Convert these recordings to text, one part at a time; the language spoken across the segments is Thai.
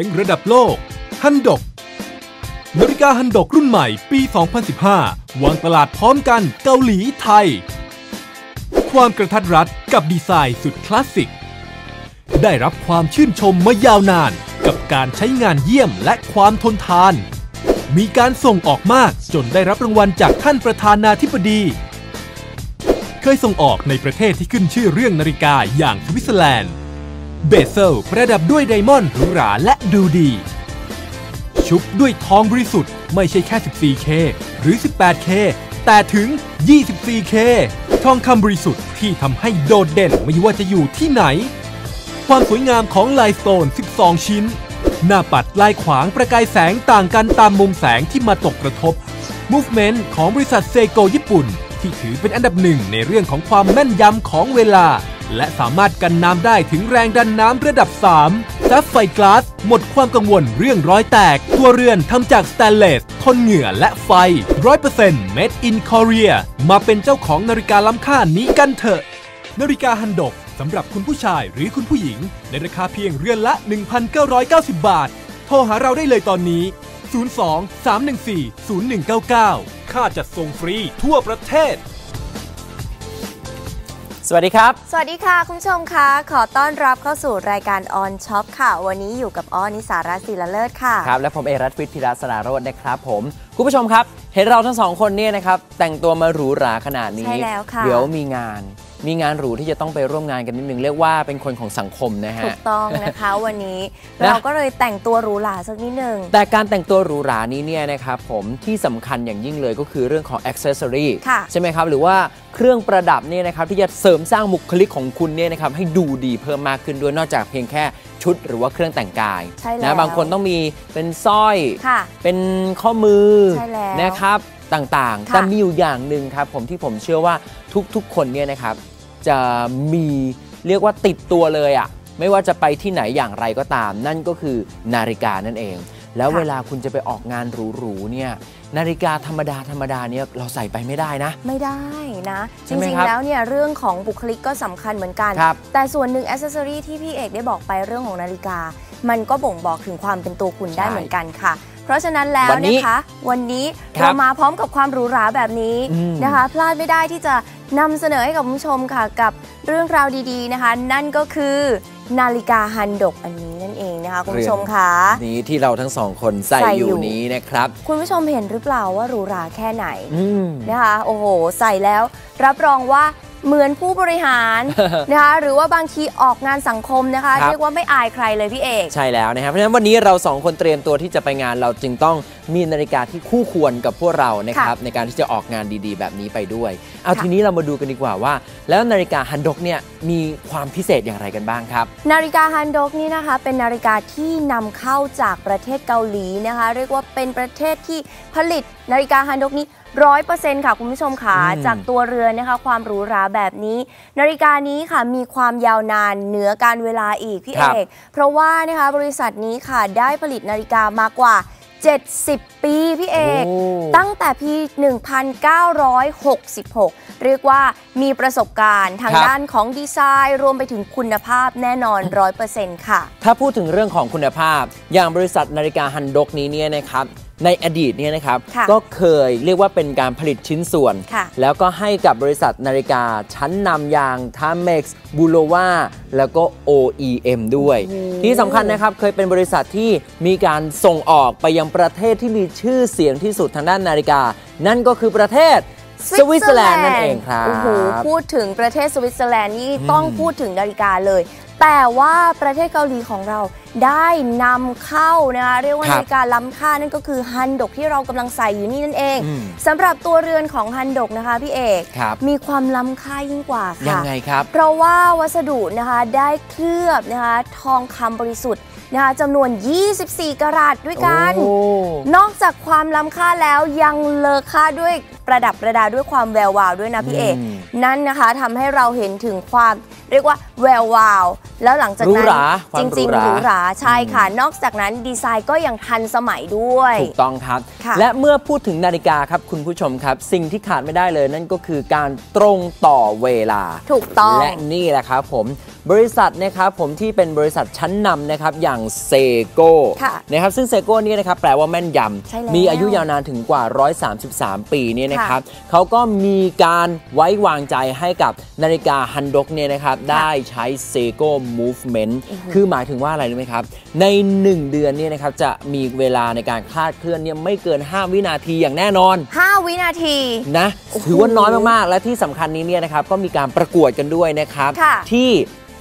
ียงระดับโลก ฮันดก นาฬิกาฮันดกรุ่นใหม่ปี 2015 วางตลาดพร้อมกันเกาหลีไทย ความกระทัดรัดกับดีไซน์สุดคลาสสิก ได้รับความชื่นชมมายาวนาน กับการใช้งานเยี่ยมและความทนทาน มีการส่งออกมากจนได้รับรางวัลจากท่านประธานาธิบดีเคยส่งออกในประเทศที่ขึ้นชื่อเรื่องนาฬิกาอย่างสวิตเซอร์แลนด์ เบเซลประดับด้วยไดมอนด์หรูหราและดูดี ชุบด้วยทองบริสุทธิ์ไม่ใช่แค่ 14K หรือ 18K แต่ถึง 24K ทองคำบริสุทธิ์ที่ทำให้โดดเด่นไม่ว่าจะอยู่ที่ไหน ความสวยงามของลายสโตน 12 ชิ้น หน้าปัดลายขวางประกายแสงต่างกันตามมุมแสงที่มาตกกระทบ Movement ของบริษัทเซโกญี่ปุ่น ที่ถือเป็นอันดับหนึ่งในเรื่องของความแม่นยำของเวลา และสามารถกันน้ำได้ถึงแรงดันน้ำระดับ3ซัฟไฟกลาสหมดความกังวลเรื่องรอยแตก ตัวเรือนทำจากสแตนเลส ทนเหงื่อและไฟ 100% made in Korea มาเป็นเจ้าของนาฬิกาล้ำค่านี้กันเถอะ นาฬิกาฮันดกสำหรับคุณผู้ชายหรือคุณผู้หญิง ในราคาเพียงเรือนละ 1,990 บาท โทรหาเราได้เลยตอนนี้ 02 314 0199 ค่าจัดส่งฟรีทั่วประเทศ สวัสดีครับ สวัสดีค่ะ คุณผู้ชมคะขอต้อนรับเข้าสู่รายการออนช็อปค่ะ วันนี้อยู่กับอ้อนิสาราศิลเลิศค่ะ ครับ และผมเอรัตฟิตพิรัสนาโรจน์นะครับผม คุณผู้ชมครับ เห็นเราทั้งสองคนเนี่ยนะครับ แต่งตัวมาหรูหราขนาดนี้ ใช่แล้วค่ะ เดี๋ยวมีงาน มีงานหรูที่จะต้องไปร่วมงานกันนิดนึงเรียกว่าเป็นคนของสังคมนะฮะ ถูกต้องนะคะ วันนี้นะเราก็เลยแต่งตัวหรูหราสักนิดหนึ่งแต่การแต่งตัวหรูหรานี้เนี่ยนะครับผมที่สำคัญอย่างยิ่งเลยก็คือเรื่องของ accessory ค่ะใช่ไหมครับ หรือว่าเครื่องประดับเนี่ยนะครับที่จะเสริมสร้างบุคลิกของคุณเนี่ยนะครับให้ดูดีเพิ่มมากขึ้นด้วยนอกจากเพียงแค่ชุดหรือว่าเครื่องแต่งกายใช่แล้วนะบางคนต้องมีเป็นสร้อยค่ะเป็นข้อมือใช่แล้วนะครับต่างๆค่ะแต่มีอยู่อย่างหนึ่งครับผมที่ผมเชื่อว่าทุกๆ คนเนี่ยนะครับ จะมีเรียกว่าติดตัวเลยอะ่ะไม่ว่าจะไปที่ไหนอย่างไรก็ตาม นั่นก็คือนาฬิกานั่นเอง แล้วเวลาคุณจะไปออกงานหรูๆเนี่ยนาฬิกาธรรมดาธรรมดาเนี่ยเราใส่ไปไม่ได้นะ ไม่ได้นะใช่จไหมริงครับๆแล้วเนี่ยเรื่องของบุคลิกก็สำคัญเหมือนกันครับแต่ส่วนหนึ่งอ c เซสซอรีที่พี่เอกได้บอกไปเรื่องของนาฬิกา มันก็บ่งบอกถึงความเป็นตัวคุณได้ใช่เหมือนกันค่ะ เพราะฉะนั้นแล้ววันนี้นะคะ วันนี้ครับเรามาพร้อมกับความหรูหราแบบนี้อืมนะคะ พลาดไม่ได้ที่จะ นำเสนอให้กับคุณผู้ชมค่ะกับเรื่องราวดี ๆนะคะ นั่นก็คือนาฬิกาฮันดกอันนี้นั่นเองนะคะคุณผู้ชมค่ะนี้ที่เราทั้งสองคนใส่ใส่ออยู่ยู่นี้นะครับ คุณผู้ชมเห็นหรือเปล่าว่าหรูหราแค่ไหนอืมนะคะโอ้โห ใส่แล้ว รับรองว่า เหมือนผู้บริหารนะคะหรือว่าบางทีออกงานสังคมนะคะครับเรียกว่าไม่อายใครเลยพี่เอกใช่แล้วนะครับเพราะฉะนั้นวันนี้เราสองคนเตรียมตัวที่จะไปงานเราจึงต้องมีนาฬิกาที่คู่ควรกับพวกเรานะครับในการที่จะออกงานดีๆ แบบนี้ไปด้วยเอาค่ะทีนี้เรามาดูกันดีกว่าว่า แล้วนาฬิกาฮันดกเนี่ยมีความพิเศษอย่างไรกันบ้างครับ นาฬิกาฮันดกนี่นะคะ เป็นนาฬิกาที่นำเข้าจากประเทศเกาหลีนะคะ เรียกว่าเป็นประเทศที่ผลิตนาฬิกาฮันดกนี้ ร้อยเปอร์เซ็นต์ค่ะ คุณผู้ชมค่ะอืมจากตัวเรือนนะคะ ความหรูหราแบบนี้ นาฬิกานี้ค่ะมีความยาวนานเหนือการเวลาอีกพี่คเอรับกเพราะว่านะคะบริษัทนี้ค่ะได้ผลิตนาฬิกามากกว่า 70 ปีพี่เอกโอ้ตั้งแต่ปี1966 เรียกว่ามีประสบการณ์ทางครับด้านของดีไซน์ รวมไปถึงคุณภาพแน่นอน 100%ค่ะ ถ้าพูดถึงเรื่องของคุณภาพ อย่างบริษัทนาฬิกาฮันดกนี้เนี่ยนะครับ ในอดีตเนี่ยนะครับค่ะก็เคยเรียกว่าเป็นการผลิตชิ้นส่วนค่ะแล้วก็ให้กับบริษัทนาฬิกาชั้นนำอย่าง Timex b u l o v a แล้วก็ OEM ด้วยโอ้โหที่สำคัญนะครับเคยเป็นบริษัทที่มีการส่งออกไปยังประเทศที่มีชื่อเสียงที่สุดทางด้านนาฬิกา นั่นก็คือประเทศสวิตเซอร์แลนด์นั่นเองครับ โอ้โห พูดถึงประเทศสวิตเซอร์แลนด์นี่ต้องพูดถึงนาฬิกาเลย แต่ว่าประเทศเกาหลีของเราได้นำเข้านะคะเรียกว่าครับนาฬิกาล้ำค่านั่นก็คือฮันดกที่เรากำลังใส่อยู่นี่นั่นเองอืมสำหรับตัวเรือนของฮันดกนะคะพี่เอกครับมีความล้ำค่ายิ่งกว่าค่ะยังไงครับ เพราะว่าวัสดุนะคะได้เคลือบนะคะทองคำบริสุทธิ์นะคะจำนวน 24 กรัตด้วยกันโอ้นอกจากความล้ำค่าแล้วยังเลอค่าด้วย ปประดับประดาด้วยความแวววาวด้วยนะพี่เอกอืมนั่นนะคะทำให้เราเห็นถึงความเรียกว่าแวววาว แล้วหลังจากนั้นหรูหราควาจมริงหรูๆหราหรูหราใช่ค่ะ นอกจากนั้นดีไซน์ก็ยังทันสมัยด้วย ถูกต้องครับค่ะและเมื่อพูดถึงนาฬิกาครับคุณผู้ชมครับ สิ่งที่ขาดไม่ได้เลยนั่นก็คือการตรงต่อเวลา ถูกต้องและนี่แหละครับผมบริษัทนะครับผมที่เป็นบริษัทชั้นนำนะครับอย่างเซโก้ค่ะนะครับซึ่งเซโก้นี่นะครับแปลว่าแม่นยใช่แล้วำมีอายุยาวนานถึงกว่า 133 ปีเนี่ยนะครับเขาก็มีการไว้วางใจให้กับนาฬิกาฮันดกเนี่ยนะครับได้ใช้เซโก้ Movement คือหมายถึงว่าอะไรรู้ไหมครับ ใน 1 เดือนเนี่ยนะครับจะมีเวลาในการคลาดเคลื่อนเนี่ยไม่เกิน 5 วินาทีอย่างแน่นอน 5 วินาทีนะโอ้โหถือว่าน้อยมาก ๆ และที่สำคัญนี้เนี่ยนะครับก็มีการประกวดกันด้วยนะครับค่ะที่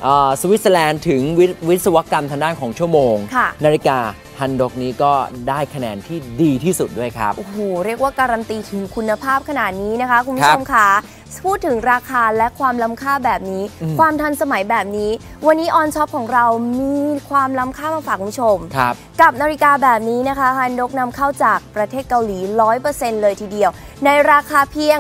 เอ่อสวิตเซอร์แลนด์ถึงวิวิศวกรรมทางด้านของชั่วโมงค่ะนาฬิกา ฮันดกนี้ก็ได้คะแนนที่ดีที่สุดด้วยครับ โอ้โห เรียกว่าการันตีถึงคุณภาพขนาดนี้นะคะ คุณคผู้รัชบมคะพูดถึงราคาและความล้ำค่าแบบนี้อืมความทันสมัยแบบนี้ วันนี้ออนช็อปของเรามีความล้ำค่ามาฝากคุณผู้ชมครับกับนาฬิกาแบบนี้นะคะฮันดกนำเข้าจากประเทศเกาหลี 100%เลยทีเดียว ในราคาเพียง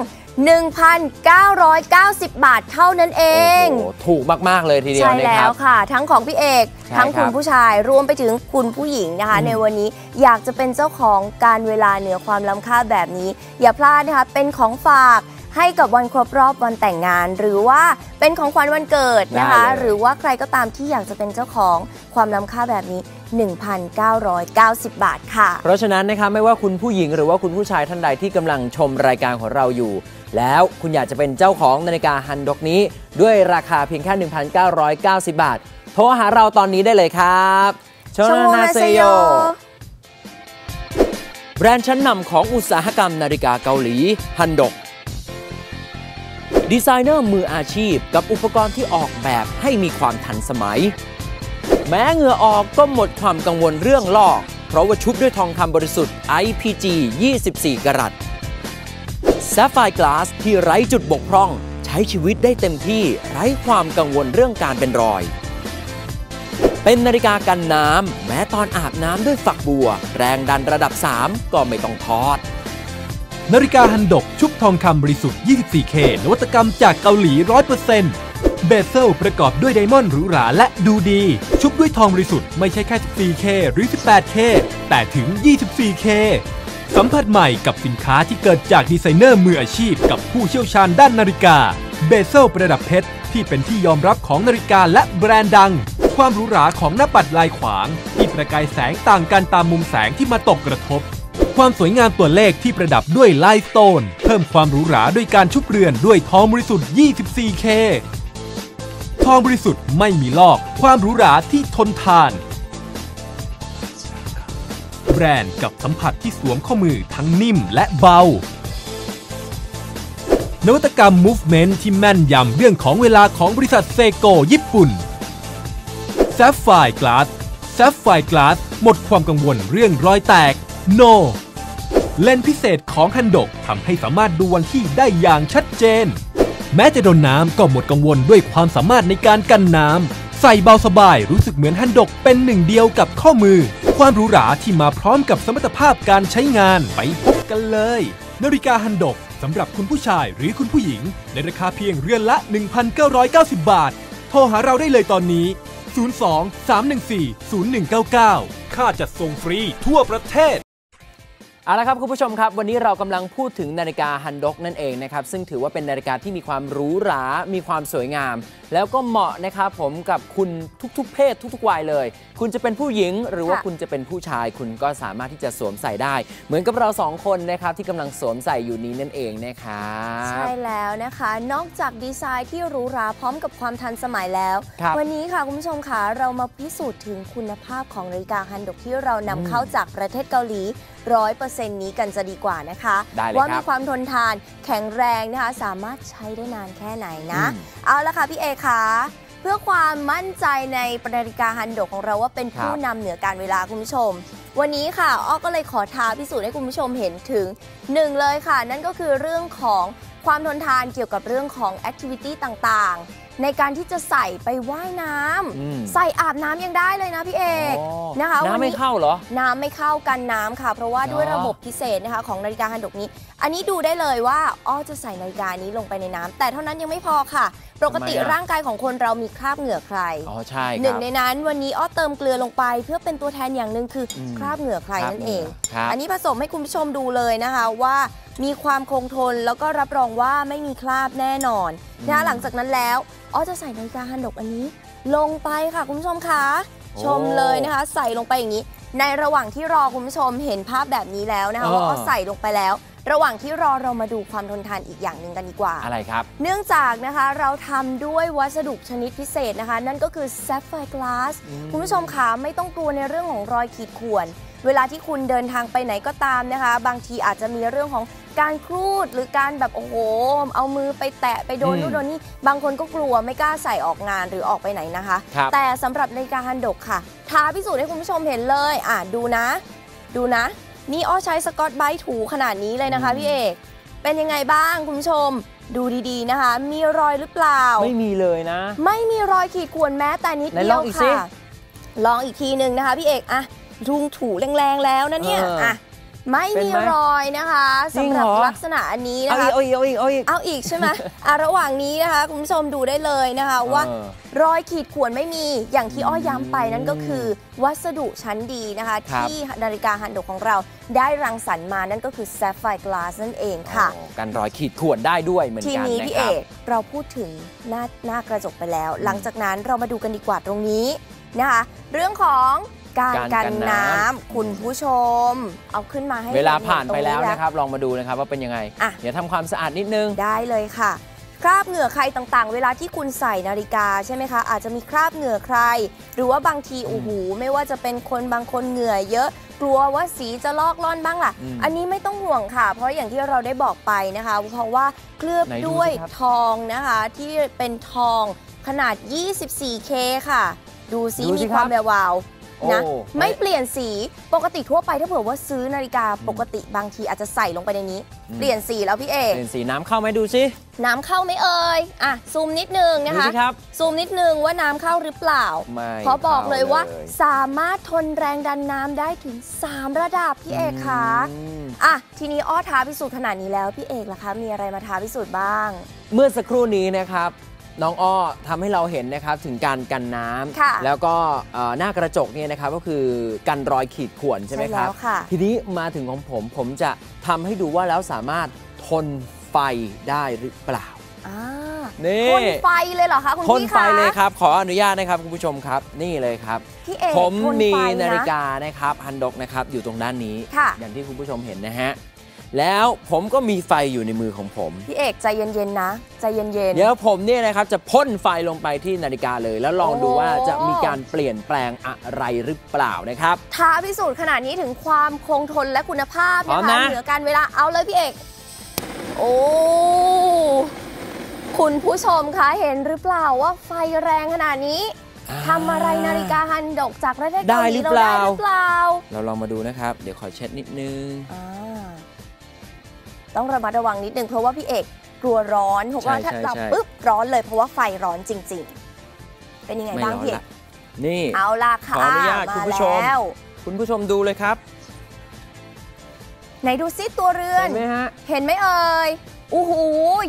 1,990 บาทเท่านั้นเอง โอ้โหถูกมากๆเลยทีเดียวใช่นะแล้ครัวบ ค่ะ ทั้งของพี่เอก ใช่ทั้งคุณครับผู้ชายรวมไปถึงคุณผู้หญิงนะคะ อืม ในวันนี้อยากจะเป็นเจ้าของการเวลาเหนือความล้ำค่าแบบนี้ อย่าพลาดนะคะ เป็นของฝาก ให้กับวันครบรอบวันแต่งงาน หรือว่าเป็นของขวัญวันเกิดนะคะ ได้เลย หรือว่าใครก็ตามที่อยากจะเป็นเจ้าของความล้ำค่าแบบนี้ 1,990 บาทค่ะ เพราะฉะนั้นนะครับไม่ว่าคุณผู้หญิงหรือว่าคุณผู้ชายท่านใดที่กำลังชมรายการของเราอยู่ แล้วคุณอยากจะเป็นเจ้าของนาฬิกาฮันดกนี้ ด้วยราคาเพียงแค่ 1,990 บาท โทรหาเราตอนนี้ได้เลยครับโชนาเซโย แบรนด์ชั้นนำของอุตสาหกรรมนาฬิกาเกาหลีฮันดก ดีไซเนอร์มืออาชีพกับอุปกรณ์ที่ออกแบบให้มีความทันสมัย แม้เหงื่อออกก็หมดความกังวลเรื่องลอก เพราะว่าชุบด้วยทองคำบริสุทธิ์ IPG 24 กรัต Sapphire Glass ที่ไร้จุดบกพร่อง ใช้ชีวิตได้เต็มที่ไร้ความกังวลเรื่องการเป็นรอย เป็นนาฬิกากันน้ำแม้ตอนอาบน้ำด้วยฝักบัว แรงดันระดับ 3 ก็ไม่ต้องทอด นาฬิกาฮันดก ชุบทองคำบริสุทธิ์ 24K นวัตกรรมจากเกาหลี 100%เบเซลประกอบด้วยไดมอนด์หรูหราและดูดี ชุบด้วยทองบริสุทธิ์ไม่ใช่แค่ 14K หรือ 18K แต่ถึง 24K สัมผัสใหม่กับสินค้าที่เกิดจากดีไซเนอร์มืออาชีพกับผู้เชี่ยวชาญด้านนาฬิกา เบเซลประดับเพชร ที่เป็นที่ยอมรับของนาฬิกาและแบรนด์ดัง ความหรูหราของหน้าปัดลายขวาง ที่ประกายแสงต่างกันตามมุมแสงที่มาตกกระทบ ความสวยงามตัวเลขที่ประดับด้วยลายสโตน เพิ่มความหรูหราด้วยการชุบเรือนด้วยทองบริสุทธิ์ 24K ทองบริสุทธิ์ไม่มีลอก ความหรูหราที่ทนทาน แบรนด์กับสัมผัสที่สวมข้อมือทั้งนิ่มและเบา นวัตกรรม Movement ที่แม่นยำเรื่องของเวลาของบริษัทเซโกญี่ปุ่น Sapphire Glass Sapphire Glass หมดความกังวลเรื่องรอยแตก No เลนพิเศษของฮันดกทำให้สามารถดูวันที่ได้อย่างชัดเจน แม้จะโดนน้ำก็หมดกังวลด้วยความสามารถในการกันน้ำ ใส่เบาสบายรู้สึกเหมือนฮันดกเป็นหนึ่งเดียวกับข้อมือ ความหรูหราที่มาพร้อมกับสมรรถภาพการใช้งานไปพบกันเลย นาฬิกาฮันดกสำหรับคุณผู้ชายหรือคุณผู้หญิง ในราคาเพียงเรือนละ 1,990 บาท โทรหาเราได้เลยตอนนี้ 02 314 0199 ค่าจัดส่งฟรีทั่วประเทศ เอาละครับคุณผู้ชมครับ วันนี้เรากำลังพูดถึงนาฬิกาฮันดกนั่นเองนะครับ ซึ่งถือว่าเป็นนาฬิกาที่มีความหรูหรา มีความสวยงาม แล้วก็เหมาะนะครับผมกับคุณทุกๆ เพศทุกๆวัยเลย คุณจะเป็นผู้หญิงหรือว่าค่ะคุณจะเป็นผู้ชาย คุณก็สามารถที่จะสวมใส่ได้ เหมือนกับเราสองคนนะครับที่กำลังสวมใส่อยู่นี้นั่นเองนะครับใช่แล้วนะคะ นอกจากดีไซน์ที่หรูหราพร้อมกับความทันสมัยแล้วครับวันนี้ค่ะคุณผู้ชมค่ะเรามาพิสูจน์ถึงคุณภาพของนาฬิกาฮันดกที่เรานำเข้าจากประเทศเกาหลีร้อยเปอร์เซ็นต์นี้กันจะดีกว่านะคะได้เลยว่าครัมีบความทนทานแข็งแรงนะคะ สามารถใช้ได้นานแค่ไหนนะอืมเอาละค่ะพี่เอคะเพื่อความมั่นใจในนาฬิกาฮันดกของเราว่าเป็นครับผู้นำเหนือการเวลาคุณผู้ชม วันนี้ค่ะอ้อก็เลยขอท้าพิสูจน์ให้คุณผู้ชมเห็นถึงหนึ่งเลยค่ะ นั่นก็คือเรื่องของความทนทานเกี่ยวกับเรื่องของแอคทิวิตี้ต่างๆ ในการที่จะใส่ไปว่ายน้ำอืมใส่อาบน้ำยังได้เลยนะพี่เอกอ๋อนะคะวันน้ำไม่นี้เข้าเหรอ น้ำไม่เข้ากันน้ำค่ะ เพราะว่าด้วยเหรอระบบพิเศษนะคะของนาฬิกาฮันดกนี้ อันนี้ดูได้เลยว่าอ้อจะใส่นาฬิกานี้ลงไปในน้ำแต่เท่านั้นยังไม่พอค่ะ ปกติทำไมอะร่างกายของคนเรามีคราบเหงื่อใครอ๋อใช่คหนึ่รังบในนั้นวันนี้อ้อเติมเกลือลงไป เพื่อเป็นตัวแทนอย่างหนึ่งคืออมคราบเหงื่อใครคราบนั่นเองเหงื่อครับอันนี้ผสมให้คุณผู้ชมดูเลยนะคะว่า มีความคงทนแล้วก็รับรองว่าไม่มีคราบแน่นอนนะคะหลังจากนั้นแล้วอ้อจะใส่นาฬิกาฮันดกอันนี้ ลงไปค่ะคุณผู้ชมคะชมเลยนะคะ ใส่ลงไปอย่างนี้ ในระหว่างที่รอคุณผู้ชมเห็นภาพแบบนี้แล้วนะคะว่าอ้อใส่ลงไปแล้ว ระหว่างที่รอเรามาดูความทนทานอีกอย่างหนึ่งกันดีกว่า อะไรครับ เนื่องจากนะคะเราทำด้วยวัสดุชนิดพิเศษนะคะ นั่นก็คือ Sapphire Glass อืมคุณผู้ชมคะไม่ต้องกลัวในเรื่องของรอยขีดข่วน เวลาที่คุณเดินทางไปไหนก็ตามนะคะ บางทีอาจจะมีเรื่องของการครูดหรือการแบบโอ้โห เอามือไปแตะไปโดนอืมนู่นโดนนี่บางคนก็กลัวไม่กล้าใส่ออกงานหรือออกไปไหนนะคะ ครับ แต่สำหรับนาฬิกาฮันดกค่ะท้าพิสูจน์ให้คุณผู้ชมเห็นเลยอะดูนะ ดูนะ นี่อ้อใช้สกอตไบรท์ถูขนาดนี้เลยนะคะพี่เอก เป็นยังไงบ้างคุณผู้ชม ดูดีๆนะคะ มีรอยหรือเปล่า ไม่มีเลยนะ ไม่มีรอยขีดข่วนแม้แต่นิดไหนเดีลยอวงอีกสิ ค่ะ ลองอีกทีหนึ่งนะคะพี่เอกอะ ทุงถูแรงๆแล้วนะเนี่ยเอออ่อะไม่เป็นมีไหมรอยนะคะจริงสำหรับเหรอลักษณะอันนี้เอานะคะอีกเอาอีกเอาอีกเอาอีกเอาอีกใช่ไหมอะระหว่างนี้นะคะคุณผู้ชมดูได้เลยนะคะว่าเออรอยขีดข่วนไม่มีอย่างที่อ้อย้ำไปนั่นก็คือ วัสดุชั้นดีนะคะครับที่นาฬิกาฮันดกของเราได้รังสรรค์มานั่นก็คือ Sapphire Glass นั่นเองค่ะอ๋อกันรอยขีดข่วนได้ด้วยเหมือนทีกันนี้นะพี่คเอรับกเราพูดถึงหน้าหน้ากระจกไปแล้ว หลังจากนั้นเรามาดูกันดีกว่าตรงนี้นะคะ เรื่องของ การการกันกันน้น้ำคุณผู้ชม เอาขึ้นมาให้เวลาห็ผ่านไปแล้วตงนะครับ ลองมาดูนะครับว่าเป็นยังไงอะเดี๋ยวทำความสะอาดนิดนึงได้เลยค่ะ คราบเหงื่อใครต่างๆ เวลาที่คุณใส่นาฬิกาใช่ไหมคะ อาจจะมีคราบเหงื่อใคร หรือว่าบางทีโอ้โหไม่ว่าจะเป็นคนบางคนเหงื่อเยอะกลัวว่าสีจะลอกล่อนบ้างล่ะอืมอันนี้ไม่ต้องห่วงค่ะ เพราะอย่างที่เราได้บอกไปนะคะ เพราะว่าเคลือบไหนดูด้วยสิครับทองนะคะ ที่เป็นทองขนาด 24K ค่ะ ดูซิดูสิมีครับความแวววาว นะโอ้ไม่เปลี่ยนสีปกติทั่วไปถ้าเผื่อว่าซื้อนาฬิกาปกติบางทีอาจจะใส่ลงไปในนี้อืมเปลี่ยนสีแล้วพี่เอกเป็นสีน้ำเข้าไหมดูสิน้ำเข้าไหมเอ่ยอะซูมนิดนึงนะดูคะสิครับซูมนิดนึงว่าน้ำเข้าหรือเปล่าไม่เพราะบอกเลยว่าข้สามารถทนแรงดันน้ำได้ถึง 3 ระดับพี่เอกคะอืมอะทีนี้อ้อท้าพิสูจน์ขนาดนี้แล้วพี่เอกล่ะคะ มีอะไรมาท้าพิสูจน์บ้าง เมื่อสักครู่นี้นะครับ น้องอ้อทำให้เราเห็นนะครับถึงการกันน้ค่ะำแล้วก็เอ่อหน้ากระจกเนี่ยนะครับก็คือกันรอยขีดข่วนใช่ไหมครับแล้วค่ะ ทีนี้มาถึงของผมผมจะทำให้ดูว่าแล้วสามารถทนไฟได้หรือเปล่า อ่านี่ทนไฟเลยเหรอคะคุณทนพี่ไฟคะเลยครับ ขออนุญาตนะครับคุณผู้ชมครับ นี่เลยครับ พี่เอกผมทนมีไฟนาฬินะกานะครับฮันดกนะครับอยู่ตรงด้านนี้ ค่ะ อย่างที่คุณผู้ชมเห็นนะฮะ แล้วผมก็มีไฟอยู่ในมือของผม พี่เอกใจเย็นๆนะ ใจเย็น เดี๋ยวผมเนี่ยนะครับจะพ่นไฟลงไปที่นาฬิกาเลย แล้วลองดูโอ้ว่าจะมีการเปลี่ยนแปลงอะไรหรือเปล่านะครับ ๆ ท้าพิสูจน์ขนาดนี้ถึงความคงทนและคุณภาพพร้อนะมคะ นะ เหนือการเวลาเอาเลยพี่เอก โอ้ คุณผู้ชมคะเห็นหรือเปล่าว่าไฟแรงขนาดนี้ทำอะไรนาฬิกาฮันดกจากประเทศเกาหลีได้หรือเราเปได้ล่าหรือเปล่า เราลองมาดูนะครับ เดี๋ยวขอเช็ดนิดนึง อ่า ต้องระมัดระวังนิดนึงเพราะว่าพี่เอกกลัวร้อนเพราะว่าใช่ถ้าใช่จับใช่ปุ๊บร้อนเลยเพราะว่าไฟร้อนจริง ๆ เป็นยังไงไม่บ้างร้อนพี่เอละกนี่เอาล่ะค่ะขออนุญาตมาคุณผู้ชมแล้วคุณผู้ชมดูเลยครับไหนดูซิตัวเรือน เห็นไหมฮะ เห็นไหมเอ่ยโอ้โห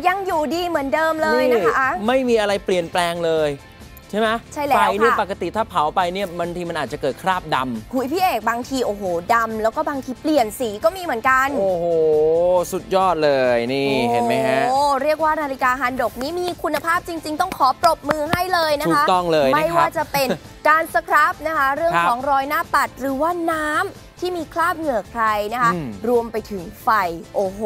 ยังอยู่ดีเหมือนเดิมเลยนะคะ ไม่มีอะไรเปลี่ยนแปลงเลย ใช่ไหมใช่แล้วไฟเนี่ยค่ะ ปกติถ้าเผาไปเนี่ยบางทีมันอาจจะเกิดคราบดำหุยพี่เอกบางทีโอ้โหดำแล้วก็บางทีเปลี่ยนสีก็มีเหมือนกัน โอ้โห สุดยอดเลยนี่เห็นไหมฮะ โอ้เรียกว่านาฬิกาฮันดกนี้มีคุณภาพจริง ๆ ต้องขอปรบมือให้เลยนะคะ ถูกต้องเลยนะครับไม่ว่าจะเป็น การสครับนะคะ เรื่องครับ ของรอยหน้าปัดหรือว่าน้ำ ที่มีคราบเหงื่อใครนะคะ อืม รวมไปถึงไฟ โอ้โห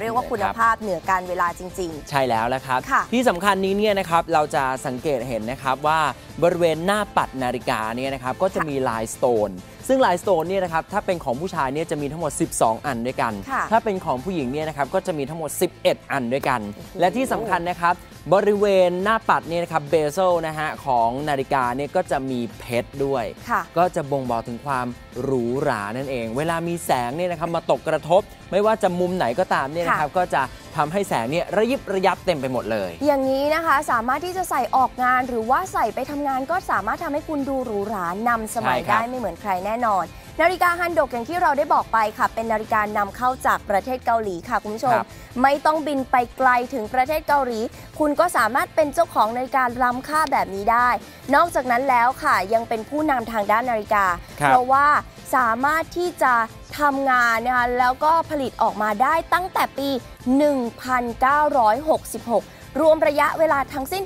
เรียกว่าคุณภาพเหนือการเวลาจริง ใช่แล้วละครับ ค่ะที่สำคัญนี้เนี่ยนะครับเราจะสังเกตเห็นนะครับว่าบริเวณหน้าปัดนาฬิกาเนี่ยนะครับก็จะมีลายสโตนซึ่งลายสโตนเนี่ยนะครับถ้าเป็นของผู้ชายเนี่ยจะมีทั้งหมด 12 อันด้วยกัน ค่ะถ้าเป็นของผู้หญิงเนี่ยนะครับก็จะมีทั้งหมด 11 อันด้วยกัน และที่สำคัญนะครับ บริเวณหน้าปัดเนี่ยนะครับเบเซลนะฮะของนาฬิกาเนี่ยก็จะมีเพชรด้วยค่ะก็จะบ่งบอกถึงความหรูหรานั่นเอง เวลามีแสงเนี่ยนะครับมาตกกระทบ ไม่ว่าจะมุมไหนก็ตามเนี่ยนะครับก็จะทำให้แสงเนี่ยระยิบระยับเต็มไปหมดเลย อย่างนี้นะคะสามารถที่จะใส่ออกงานหรือว่าใส่ไปทำงานก็สามารถทำให้คุณดูหรูหรานำสมัยใช่ครับได้ไม่เหมือนใครแน่นอน นาฬิกาฮันดกอย่างที่เราได้บอกไปค่ะ เป็นนาฬิกานำเข้าจากประเทศเกาหลีค่ะคุณผู้ชมครับไม่ต้องบินไปไกลถึงประเทศเกาหลี คุณก็สามารถเป็นเจ้าของนาฬิกาล้ำค่าแบบนี้ได้ นอกจากนั้นแล้วค่ะยังเป็นผู้นำทางด้านนาฬิกาครับเพราะว่าสามารถที่จะทำงานนะคะแล้วก็ผลิตออกมาได้ตั้งแต่ปี 1966 รวมระยะเวลาทั้งสิ้น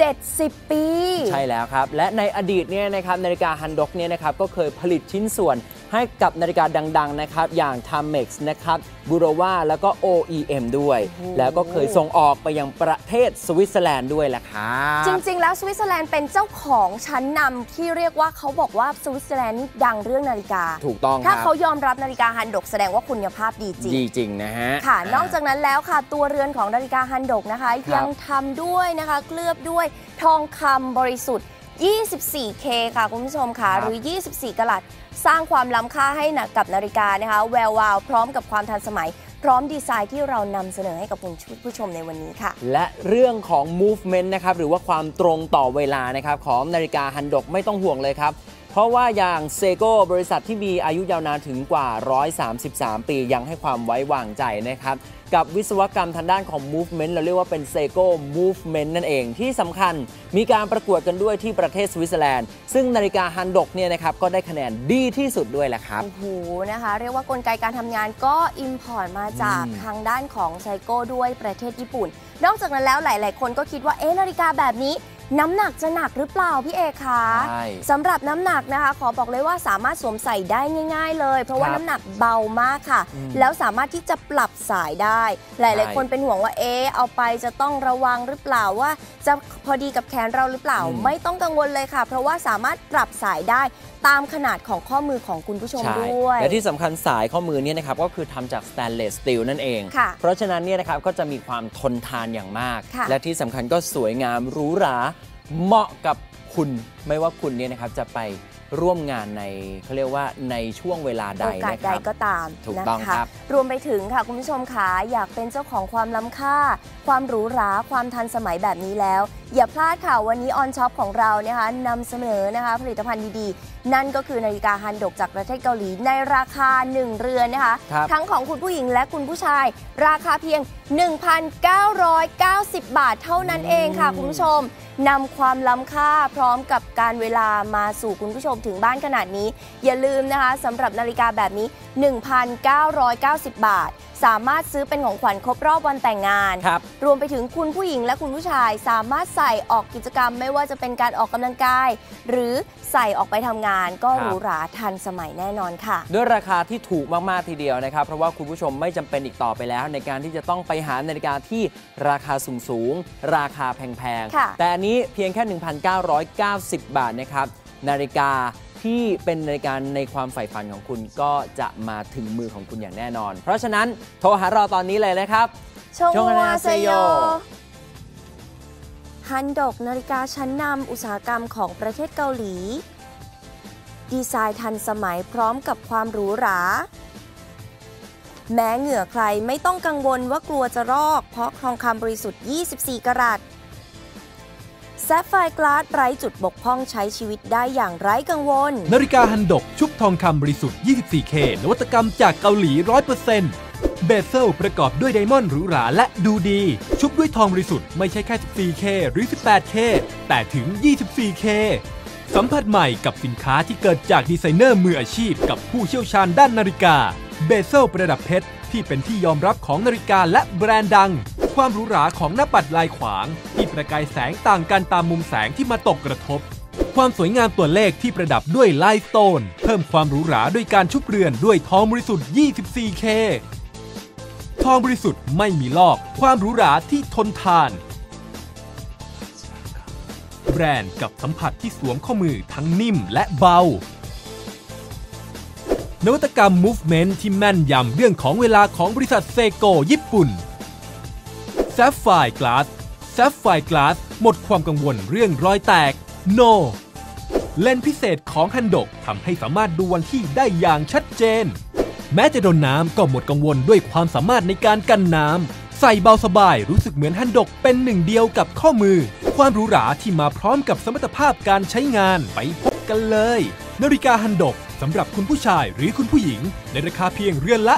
70 ปี ใช่แล้วครับ และในอดีตเนี่ยนะครับนาฬิกาฮันดกเนี่ยนะครับก็เคยผลิตชิ้นส่วน ให้กับนาฬิกาดังๆนะครับอย่าง Timex นะครับบูโรวาแล้วก็ OEM ด้วยโอ้โหแล้วก็เคยส่งออกไปยังประเทศสวิตเซอร์แลนด์ด้วยแหละครับจริงๆ แล้วสวิตเซอร์แลนด์เป็นเจ้าของชั้นนำที่เรียกว่าเขาบอกว่าสวิตเซอร์แลนด์นี่ดังเรื่องนาฬิกา ถูกต้องคถ้ารับเขายอมรับนาฬิกาฮันดกแสดงว่าคุณภาพดีจริงดีจริงนะฮะค่ะ นอกจากนั้นแล้วค่ะตัวเรือนของนาฬิกาฮันดกนะคะครับยังทำด้วยนะคะเคลือบด้วยทองคำบริสุทธิ์ 24K ค่ะคุณผู้ชมค่ะครับหรือ 24กะลัด สร้างความล้ำค่าให้หนักับนาฬิกานะคะแวววาวพร้อมกับความทันสมัย พร้อมดีไซน์ที่เรานำเสนอให้กับคุณผู้ชมในวันนี้ค่ะ และเรื่องของ movement นะครับหรือว่าความตรงต่อเวลานะครับของนาฬิกาฮันดกไม่ต้องห่วงเลยครับเพราะว่าอย่างเซโกบริษัทที่มีอายุยาวนานถึงกว่า 133 ปียังให้ความไว้วางใจนะครับ กับวิศวกรรมทางด้านของ movement เราเรียกว่าเป็นเซโก movement นั่นเอง ที่สำคัญมีการประกวดกันด้วยที่ประเทศสวิตเซอร์แลนด์ ซึ่งนาฬิกาฮันดกเนี่ยนะครับก็ได้คะแนนดีที่สุดด้วยแหละครับ โอ้โหนะคะ เรียกว่ากลไกการทำงานก็อิมพอร์ตมาจากอืมทางด้านของไซโก้ด้วยประเทศญี่ปุ่น นอกจากนั้นแล้วหลาย ๆ คนก็คิดว่าเอ๊ะนาฬิกาแบบนี้ น้ำหนักจะหนักหรือเปล่าพี่เอกคะใช่สำหรับน้ำหนักนะคะ ขอบอกเลยว่าสามารถสวมใส่ได้ง่าย ๆ เลย เพราะว่าครับน้ำหนักเบามากค่ะ อืมแล้วสามารถที่จะปรับสายได้ หลายใช่ๆคนเป็นห่วงว่าเอ๊ะเอาไปจะต้องระวังหรือเปล่าว่า จะพอดีกับแขนเราหรือเปล่า อืมไม่ต้องกังวลเลยค่ะ เพราะว่าสามารถปรับสายได้ตามขนาดของข้อมือของคุณผู้ชมใช่ด้วย และที่สำคัญสายข้อมือเนี่ยนะครับก็คือทำจากสแตนเลสสตีลนั่นเอง ค่ะเพราะฉะนั้นเนี่ยนะครับก็จะมีความทนทานอย่างมาก ค่ะ และที่สำคัญก็สวยงามหรูหรา เหมาะกับคุณไม่ว่าคุณเนี่ยนะครับจะไปร่วมงานในเขาเรียกว่าในช่วงเวลาใดโอกาสนะคใดรับ ก็ตามถูกนะต้องคะครับ รวมไปถึงค่ะคุณผู้ชมขาอยากเป็นเจ้าของความล้ำค่า ความหรูหราความทันสมัยแบบนี้แล้ว อย่าพลาดค่ะวันนี้ออนช็อปของเรานะคะนำเสนอนะคะผลิตภัณฑ์ดีๆ นั่นก็คือนาฬิกาฮันดกจากประเทศเกาหลีในราคา 1 เรือนนะคะครับทั้งของคุณผู้หญิงและคุณผู้ชาย ราคาเพียง 1,990 บาทเท่านั้นเองค่ะ คุณผู้ชมนำความล้ำค่าพร้อมกับการเวลามาสู่คุณผู้ชมถึงบ้านขนาดนี้ อย่าลืมนะคะสำหรับนาฬิกาแบบนี้ 1,990 บาท สามารถซื้อเป็นของขวัญครบรอบวันแต่งงาน ครับ รวมไปถึงคุณผู้หญิงและคุณผู้ชาย สามารถใส่ออกกิจกรรม ไม่ว่าจะเป็นการออกกำลังกาย หรือใส่ออกไปทำงาน ก็ครับหรูหราทันสมัยแน่นอนค่ะ ด้วยราคาที่ถูกมาก ๆ ทีเดียวนะครับ เพราะว่าคุณผู้ชมไม่จำเป็นอีกต่อไปแล้ว ในการที่จะต้องไปหานาฬิกาที่ราคาสูงๆราคาแพง ค่ะ ๆ แต่อันนี้เพียงแค่ 1,990 บาทนะครับ นาฬิกา ที่เป็นนาฬิการในความใฝ่ฝันของคุณก็จะมาถึงมือของคุณอย่างแน่นอน เพราะฉะนั้นโทรหาเราตอนนี้เลยนะครับชงวานาเซโยฮันดกนาฬิกาชั้นนำอุตสาหกรรมของประเทศเกาหลี ดีไซน์ทันสมัยพร้อมกับความหรูหรา แม้เหงื่อใครไม่ต้องกังวลว่ากลัวจะรอก เพราะทองคำบริสุทธิ์ 24 กรัต ซฟไฟกลาสไร้จุดบกพร่องใช้ชีวิตได้อย่างไร้กังวล นาฬิกาฮันดก ชุบทองคำบริสุทธิ์ 24K นวัตกรรมจากเกาหลี 100%เบเซลประกอบด้วยไดมอนด์หรูหราและดูดี ชุบด้วยทองบริสุทธิ์ไม่ใช่แค่ 14K หรือ 18K แต่ถึง 24K สัมผัสใหม่กับสินค้าที่เกิดจากดีไซเนอร์มืออาชีพ กับผู้เชี่ยวชาญด้านนาฬิกา เบเซลประดับเพชรที่เป็นที่ยอมรับของนาฬิกาและแบรนด์ดัง ความหรูหราของหน้าปัดลายขวาง ที่ประกายแสงต่างกันตามมุมแสงที่มาตกกระทบ ความสวยงามตัวเลขที่ประดับด้วยลายสโตน เพิ่มความหรูหราด้วยการชุบเรือนด้วยทองบริสุทธิ์ 24K ทองบริสุทธิ์ไม่มีลอก ความหรูหราที่ทนทาน แบรนด์กับสัมผัสที่สวมข้อมือทั้งนิ่มและเบา นวัตกรรม Movement ที่แม่นยำเรื่องของเวลาของบริษัทเซโกญี่ปุ่น Sapphire Glass Sapphire Glass หมดความกังวลเรื่องรอยแตก No เลนพิเศษของฮันดกทำให้สามารถดูวันที่ได้อย่างชัดเจน แม้จะโดนน้ำก็หมดกังวลด้วยความสามารถในการกันน้ำ ใส่เบาสบายรู้สึกเหมือนฮันดกเป็นหนึ่งเดียวกับข้อมือ ความหรูหราที่มาพร้อมกับสมรรถภาพการใช้งานไปพบกันเลย นาฬิกาฮันดกสำหรับคุณผู้ชายหรือคุณผู้หญิง ในราคาเพียงเรือนละ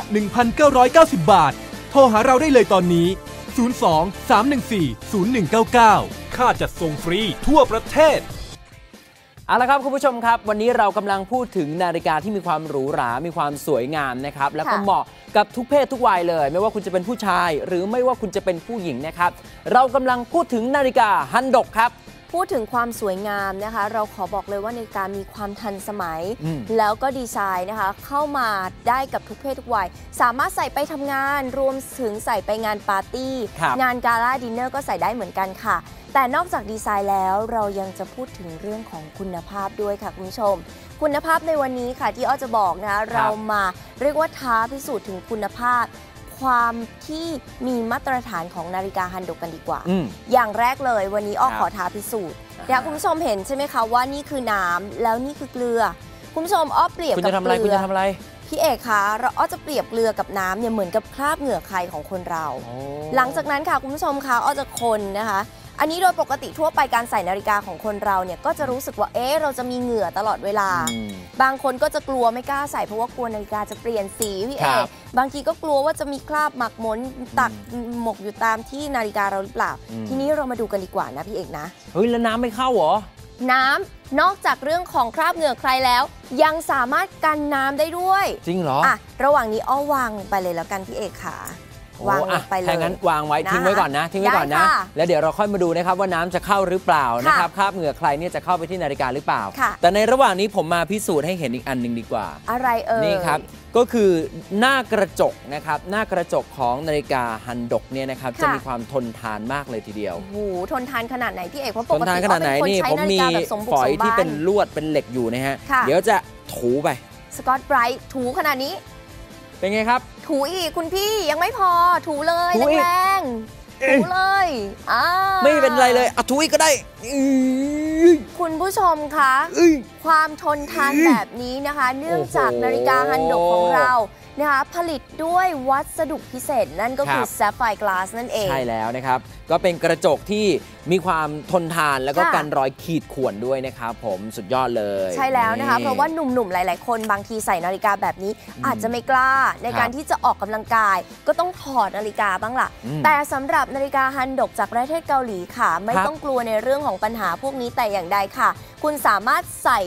1,990 บาท โทรหาเราได้เลยตอนนี้ 02 314 0199 ค่าจัดส่งฟรีทั่วประเทศ เอาละครับคุณผู้ชมครับ วันนี้เรากำลังพูดถึงนาฬิกาที่มีความหรูหรา มีความสวยงามนะครับ แล้วก็ค่ะเหมาะกับทุกเพศทุกวัยเลย ไม่ว่าคุณจะเป็นผู้ชาย หรือไม่ว่าคุณจะเป็นผู้หญิงนะครับ เรากำลังพูดถึงนาฬิกาฮันดกครับ พูดถึงความสวยงามนะคะ เราขอบอกเลยว่าในาฬิการมีความทันสมัยอืมแล้วก็ดีไซน์นะคะ เข้ามาได้กับทุกเพศทุกวัย สามารถใส่ไปทำงาน รวมถึงใส่ไปงานปาร์ตี้ครับงานกาล่าดินเนอร์ก็ใส่ได้เหมือนกันค่ะ แต่นอกจากดีไซน์แล้วเรายังจะพูดถึงเรื่องของคุณภาพด้วยค่ะคุณผู้ชม คุณภาพในวันนี้ค่ะที่อ้อจะบอกนะคะเรามาเรียกว่าท้าพิสูจน์ถึงคุณภาพ ความที่มีมาตรฐานของนาฬิกาฮันโดกันดีกว่าอืมอย่างแรกเลยวันนี้อ้อครับขอท้าพิสูจน์อ่าเดี๋ยวคุณผู้ชมเห็นใช่ไหมคะว่านี่คือน้ำแล้วนี่คือเกลือ คุณผู้ชมอ้อเปรียบคุณกับจะทำอะไรเกคุณลือจะทำอะไรพี่เอกคะเราอ้อจะเปรียบเกลือกับน้ำเนี่ยเหมือนกับคราบเหงื่อใครของคนเรา หลังจากนั้นค่ะคุณผู้ชมคะอ้อจะคนนะคะ อันนี้โดยปกติทั่วไปการใส่นาฬิกาของคนเราเนี่ยก็จะรู้สึกว่าเอ๊ะเราจะมีเหงื่อตลอดเวลาอืมบางคนก็จะกลัวไม่กล้าใส่เพราะว่ากลัวนาฬิกาจะเปลี่ยนสีพี่เอครักบบางทีก็กลัวว่าจะมีคราบหมักหมนตักหมกอยู่ตามที่นาฬิกาเราหรือเปล่าอืมทีนี้เรามาดูกันดีกว่านะพี่เอกนะเฮ้ยแล้วน้ำไม่เข้าเหรอน้ำนอกจากเรื่องของคราบเหงื่อใครแล้ว ยังสามารถกันน้ำได้ด้วย จริงเหรออะระหว่างนี้อ้อวางลงไปเลยแล้วกันพี่เอกค่ะโอ้ วางลอะงไปเลยถ้างั้นวางไว้นะทิ้งไว้ก่อนนะทิ้งไว้ก่อนนะได้ค่ะแล้วเดี๋ยวเราค่อยมาดูนะครับว่าน้ำจะเข้าหรือเปล่าค่ะนะครับคราบเหงื่อใครเนี่ยจะเข้าไปที่นาฬิกาหรือเปล่าค่ะแต่ในระหว่างนี้ผมมาพิสูจน์ให้เห็นอีกอันหนึ่งดีกว่า อะไรเอ่ยนี่ครับก็คือหน้ากระจกนะครับหน้ากระจกของนาฬิกาฮันดกเนี่ยนะครับค่ะจะมีความทนทานมากเลยทีเดียวโอ้โหทนทานขนาดไหนพี่เอกเพราะปทนกทานติขนาดไหนอ้อเป็นี่คใช้ผมนาฬิมีกาแบบสมบุกฝอยสมที่บัเป็นนลวดเป็นเหล็กอยู่นะฮะค่ะเดี๋ยวจะถูไปสกอตไบรท์ถูขนาดนี้ เป็นไงครับ ถูอีกคุณพี่ยังไม่พอถูเลยถูอีก แรงๆถูเลยอ่าไม่เป็นไรเลยเอาถูอีกก็ได้อื้อคุณผู้ชมคะ อื้อ ความทนทานแบบนี้นะคะ เนื่องจากโอ้โหนาฬิกาฮันดกของเรานะคะ ผลิตด้วยวัสดุพิเศษนั่นก็คือครับ แซฟไฟร์กลาสนั่นเอง ใช่แล้วนะครับก็เป็นกระจกที่มีความทนทานแล้วก็ค่ะ กันรอยขีดข่วนด้วยนะครับผมสุดยอดเลยใช่แล้วนะคะนี่เพราะว่าหนุ่มๆ หลาย ๆ คนบางทีใส่นาฬิกาแบบนี้อืมอาจจะไม่กล้าในครับการที่จะออกกำลังกาย ก็ต้องถอดนาฬิกาบ้างล่ะ อืม แต่สำหรับนาฬิกาฮันดกจากประเทศเกาหลีค่ะ ไม่ครับต้องกลัวในเรื่องของปัญหาพวกนี้แต่อย่างใดค่ะ คุณสามารถใส่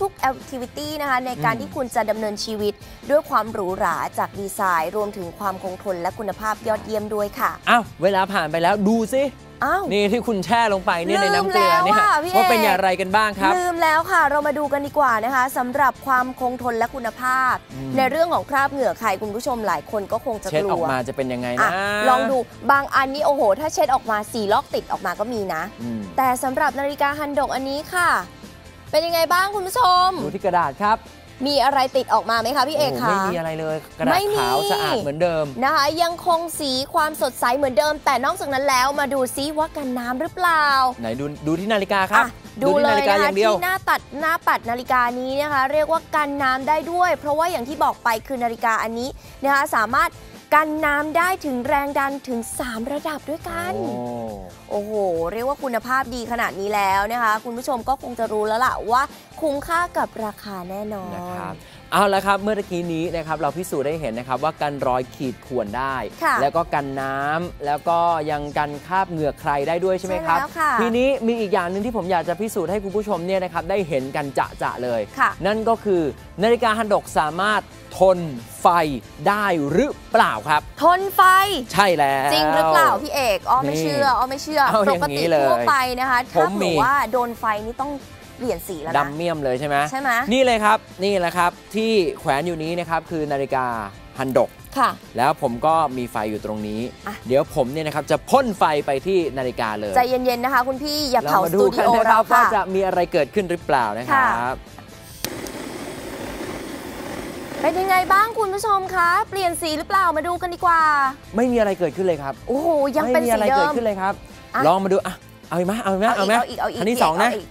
ทุกๆ activity นะคะ ในการอืม ที่คุณจะดำเนินชีวิต ด้วยความหรูหราจากดีไซน์ รวมถึงความคงทนและคุณภาพยอดเยี่ยมด้วยค่ะ อ้าวเวลาผ่านไปแล้วดูซิอ้าวนี่ที่คุณแช่ลงไปเนี่ยในน้ำเกลือเนี่ยลืมแล้วอะพี่เอกว่าเป็นอย่างไรกันบ้างครับ ลืมแล้วค่ะ เรามาดูกันดีกว่านะคะสำหรับความคงทนและคุณภาพอืมในเรื่องของคราบเหงื่อใครคุณผู้ชมหลายคนก็คงจะเช็ดกอลัอกวมาจะเป็นยังไงอะนะลองดูบางอันนี่โอ้โห ถ้าเช็ดออกมาสีลอกติดออกมาก็มีนะอืมแต่สำหรับนาฬิกาฮันดกอันนี้ค่ะ เป็นยังไงบ้างคุณผู้ชมดูที่กระดาษครับ มีอะไรติดออกมาไหมคะพี่เอกโโหคะไม่มีอะไรเลยกระดาไม่ษมีขาวสะอาดเหมือนเดิมนะคะยังคงสีความสดใสเหมือนเดิม แต่นอกจากนั้นแล้วมาดูซิว่ากันน้ำหรือเปล่า ไหนดูดูที่นาฬิกาครับอะดูที่เลนายฬิกานะอคะย่างเดียวที่หน้าตัดหน้าปัดนาฬิกานี้นะคะ เรียกว่ากันน้ำได้ด้วย เพราะว่าอย่างที่บอกไปคือนาฬิกาอันนี้นะคะสามารถ กันน้ำได้ถึงแรงดันถึง 3 ระดับด้วยกันโอ้โอ้โห เรียกว่าคุณภาพดีขนาดนี้แล้วนะคะ คุณผู้ชมก็คงจะรู้แล้วล่ะว่าคุ้มค่ากับราคาแน่นอนนะครับ เอาละครับเมื่อตะกี้นี้นะครับเราพิสูจน์ได้เห็นนะครับว่ากันรอยขีดข่วนได้ ค่ะแล้วก็กันน้ำแล้วก็ยังกันคราบเหงื่อใครได้ด้วยใช่ไหมครับ ใช่แล้วค่ะทีนี้มีอีกอย่างหนึ่งที่ผมอยากจะพิสูจน์ให้คุณผู้ชมเนี่ยนะครับได้เห็นกันจะๆเลย ค่ะ นั่นก็คือนาฬิกาฮันดกสามารถทนไฟได้หรือเปล่าครับ ทนไฟ ใช่แล้ว จริงหรือเปล่าพี่เอกอ้อไม่นี่เชื่ออ้อไม่เชื่อเอาปอย่างกนี้ติเลยทั่วไปนะคะ ผถ้ามมี เผื่อว่าโดนไฟนี่ต้อง เปลี่ยนสีแล้วนะดำเมี่ยมเลยใช่ไหมใช่ไหมนี่เลยครับนี่แหละครับที่แขวนอยู่นี้นะครับคือนาฬิกาฮันดกค่ะ แล้วผมก็มีไฟอยู่ตรงนี้อะเดี๋ยวผมเนี่ยนะครับจะพ่นไฟไปที่นาฬิกาเลยใจเย็นๆนะคะคุณพี่อย่าเราเผามาสดูตูกัดินโอนะคเรารับว่าค่ะจะมีอะไรเกิดขึ้นหรือเปล่านะครับเป็นยังไงบ้างคุณผู้ชมคะ เปลี่ยนสีหรือเปล่ามาดูกันดีกว่า ไม่มีอะไรเกิดขึ้นเลยครับ โอ้โหยังเป็นไม่มีสีอะไรเดิเกิดมขึ้นเลยครับอะลองมาดูอะเอาอีกไหมเอาอีกไหมเอาไหมเอาอีกเอาอีกอันที่สองนะเาอีก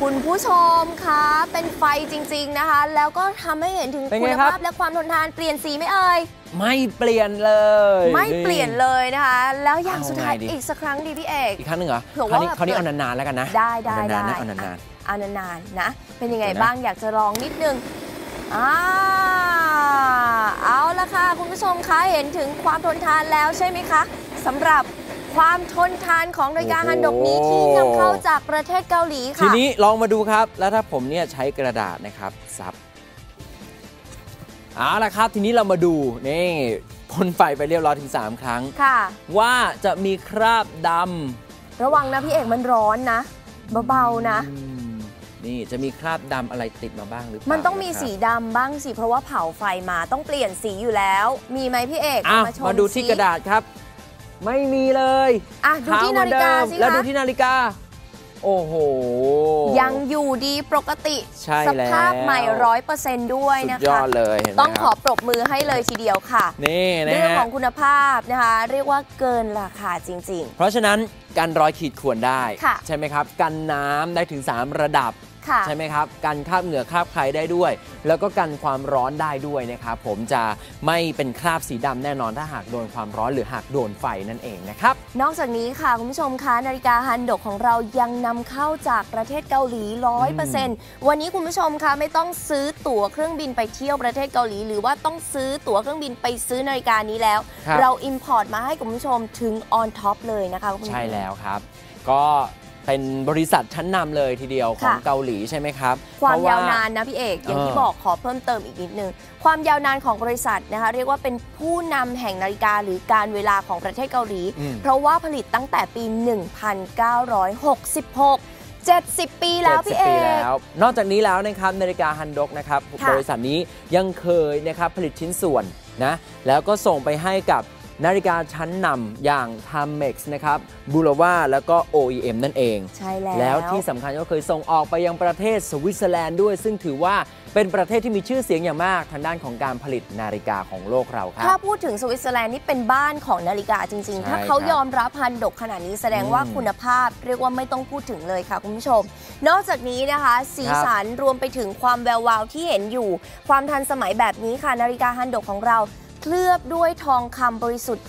คุณผู้ชมคะเป็นไฟจริง ๆนะคะ แล้วก็ทำให้เห็นถึงเป็นคุไงณครับ ภาพและความทนทานเปลี่ยนสีไหม่เอ่ย ไม่เปลี่ยนเลย ไม่เปลี่ยนเลยนะคะ แล้วอย่างเอาสุดท้ายไงดี อีกสักครั้งดีพี่เอก อีกครั้งหนึ่งเหรอเผื่อคราวนี้ว่า คราวนี้เอานานๆแล้วกันนะได้ได้เอานานๆได้นะเอานาน อะเอานานๆนะ เป็นยังไงเดี๋ยวนะ บ้างอยากจะลองนิดนึงอ่าเอาละค่ะ คุณผู้ชมคะเห็นถึงความทนทานแล้วใช่ไหมคะสำหรับ ความทนทานของนาฬิกาฮันดกนี้ที่นำเข้าจากประเทศเกาหลีๆทีค่ะนี้ลองมาดูครับ แล้วถ้าผมเนี่ยใช้กระดาษนะครับซับเอาละครับ ทีนี้เรามาดูนี่พ่นไฟไปเรียบร้อยถึง 3 ครั้งค่ะ ว่าจะมีคราบดระวังนะพี่เอกมันร้อนนะเบาๆนะำอืมนี่จะมีคราบดำอะไรติดมาบ้างหรือเปล่า มันต้องมีะครับสีดำบ้างสิ เพราะว่าเผาไฟมาต้องเปลี่ยนสีอยู่แล้ว มีไหมพี่เอกอะเอชมาดูที่สิกระดาษครับ ไม่มีเลยอะดูที่นาฬิกาสิแล้วคะดูที่นาฬิกา โอ้โห ยังอยู่ดีปกติ ใช่สแล้วภาพใหม่ร้อยเปอร์เซนต์ด้วยสุนะดยอคะดเลยเห็นไหมต้องคขรัอบปรบมือให้เลยทีเดียวค่ะ นี่นะเรื่องฮะของคุณภาพนะคะ เรียกว่าเกินราคาจริงเพราะฉะนั้นการรอยขีดข่วนได้ค่ะใช่ไหมครับ กันน้ำได้ถึง 3 ระดับๆ ค่ะ ใช่ไหมครับกันคราบเหงื่อคราบใครได้ด้วย แล้วก็กันความร้อนได้ด้วยนะครับผมจะไม่เป็นคราบสีดำแน่นอนถ้าหากโดนความร้อนหรือหากโดนไฟนั่นเองนะครับนอกจากนี้ค่ะคุณผู้ชมคะนาฬิกาฮันดกของเรายังนำเข้าจากประเทศเกาหลี100%วันนี้คุณผู้ชมคะไม่ต้องซื้อตั๋วเครื่องบินไปเที่ยวประเทศเกาหลี หรือว่าต้องซื้อตั๋วเครื่องบินไปซื้อนาฬิกานี้แล้วครับเราอิมพอร์ตมาให้คุณผู้ชมถึงออนท็อปเลยนะคะคุณผู้ชมใช่แล้วครับ ก็ เป็นบริษัทชั้นนำเลยทีเดียวของค่ะเกาหลีใช่ไหมครับ ความเพระยาวนานนะพี่เอก อย่างที่เออบอกขอเพิ่มเติมอีกนิดนึง ความยาวนานของบริษัทนะคะเรียกว่าเป็นผู้นำแห่งนาฬิกาหรือการเวลาของประเทศเกาหลีอืมเพราะว่าผลิตตั้งแต่ปี 1966 70 ปีแล้วพี่70เอปีกแล้วนอกจากนี้แล้วนะครับนาฬิกาฮันดกนะครับค่ะบริษัทนี้ยังเคยนะครับผลิตชิ้นส่วนนะแล้วก็ส่งไปให้กับ นาฬิกาชั้นนำอย่าง Timex นะครับบูรวาแล้วก็ OEM นั่นเอง ใช่แล้ว แล้วที่สำคัญก็เคยส่งออกไปยังประเทศสวิตเซอร์แลนด์ด้วย ซึ่งถือว่าเป็นประเทศที่มีชื่อเสียงอย่างมากทางด้านของการผลิตนาฬิกาของโลกเราคถ้ารับพูดถึงสวิตเซอร์แลนด์นี่เป็นบ้านของนาฬิกาจริงใช่ๆถ้าเขาครับยอมรับฮันดกขนาดนี้แสดงว่าอืมคุณภาพเรียกว่าไม่ต้องพูดถึงเลยค่ะคุณผู้ชม นอกจากนี้นะคะ สีครับสันรวมไปถึงความแวววาวที่เห็นอยู่ ความทันสมัยแบบนี้ค่ะนาฬิกาฮันดกของเรา เคลือบด้วยทองคำบริสุทธิ์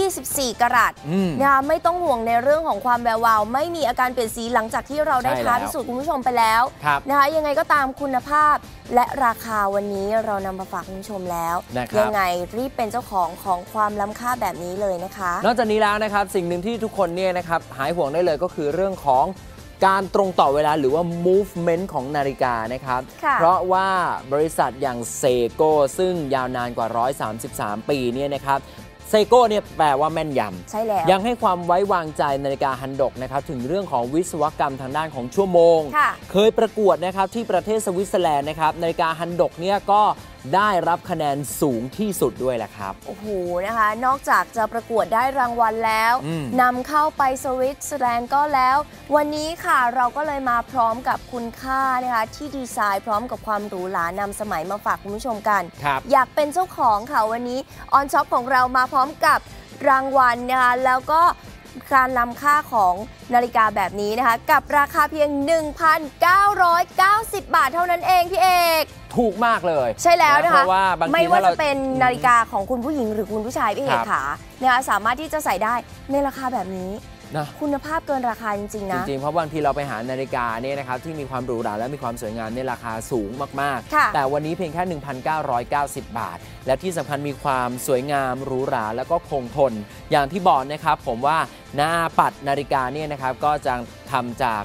24 กรัตอืมนะคะไม่ต้องห่วงในเรื่องของความแวววาว ไม่มีอาการเปลี่ยนสีหลังจากที่เราได้ใช่ท้าแล้วพิสูจน์คุณผู้ชมไปแล้วครับนะคะยังไงก็ตามคุณภาพและราคาวันนี้เรานำมาฝากคุณผู้ชมแล้วนะครับยังไงรีบเป็นเจ้าของของความล้ำค่าแบบนี้เลยนะคะ นอกจากนี้แล้วนะครับสิ่งหนึ่งที่ทุกคนเนี่ยนะครับหายห่วงได้เลยก็คือเรื่องของ การตรงต่อเวลาหรือว่า movement ของนาฬิกานะครับค่ะเพราะว่าบริษัทอย่างเซโกซึ่งยาวนานกว่า 133 ปีเนี่ยนะครับเซโกเนี่ยแปลว่าแม่นยำใช่แล้ว ยังให้ความไว้วางใจนาฬิกาฮันดกนะครับ ถึงเรื่องของวิศวกรรมทางด้านของชั่วโมงค่ะเคยประกวดนะครับที่ประเทศสวิตเซอร์แลนด์นะครับนาฬิกาฮันดกเนี่ยก็ ได้รับคะแนนสูงที่สุดด้วยแหละครับ โอ้โหนะคะ นอกจากจะประกวดได้รางวัลแล้วอืมนำเข้าไปสวิตเซอร์แลนด์ก็แล้ว วันนี้ค่ะเราก็เลยมาพร้อมกับคุณค่านะคะที่ดีไซน์พร้อมกับความหรูหรานำสมัยมาฝากคุณผู้ชมกันครับอยากเป็นเจ้าของค่ะวันนี้ออนช็อปของเรามาพร้อมกับรางวัลนะคะแล้วก็การนำค่าของนาฬิกาแบบนี้นะคะ กับราคาเพียง 1,990 บาทเท่านั้นเองพี่เอก ถูกมากเลยใช่แล้วนะคะเพราะว่าบางทีไม่ว่าถ้าเราจะเป็นนาฬิกาของคุณผู้หญิงหรือคุณผู้ชายพี่เอกครับขานะคะสามารถที่จะใส่ได้ในราคาแบบนี้นะคุณภาพเกินราคาจริงๆจนะริง ๆ เพราะบางทีเราไปหานาฬิกาเนี่ยนะครับที่มีความหรูหราและมีความสวยงามในราคาสูงมากค่ะๆแต่วันนี้เพียงแค่ 1,990 บาท และที่สำคัญมีความสวยงามหรูหราแล้วก็คงทน อย่างที่บอกนะครับผมว่าหน้าปัดนาฬิกาเนี่ยนะครับก็จะทำจาก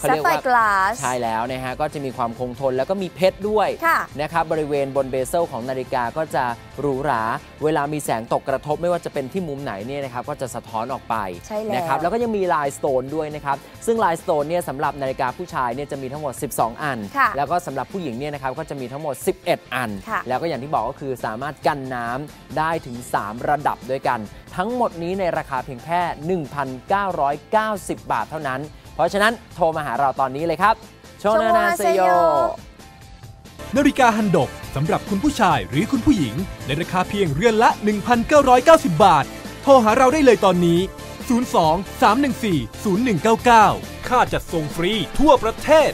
เอ่อเขาแซฟเรียกไฟว่ากลาสใช่แล้วนะฮะก็จะมีความคงทนแล้วก็มีเพชรด้วยค่ะนะครับบริเวณบนเบเซลของนาฬิกาก็จะหรูหรา เวลามีแสงตกกระทบไม่ว่าจะเป็นที่มุมไหนเนี่ยนะครับก็จะสะท้อนออกไปใช่แล้วนะครับแล้วก็ยังมีลายสโตนด้วยนะครับซึ่งลายสโตนเนี่ยสำหรับนาฬิกาผู้ชายเนี่ยจะมีทั้งหมด 12 อันค่ะแล้วก็สำหรับผู้หญิงเนี่ยนะครับก็จะมีทั้งหมด 11 อันค่ะแล้วก็อย่างที่บอกก็คือสามารถกันน้ำได้ถึง 3 ระดับด้วยกัน ทั้งหมดนี้ในราคาเพียงแค่ 1,990 บาทเท่านั้น เพราะฉะนั้นโทรมาหาเราตอนนี้เลยครับ โชนานาเซโย นาฬิกาฮันดกสำหรับคุณผู้ชายหรือคุณผู้หญิง ในราคาเพียงเรือนละ 1,990 บาท โทรหาเราได้เลยตอนนี้ 02 314 0199 ค่าจัดส่งฟรีทั่วประเทศ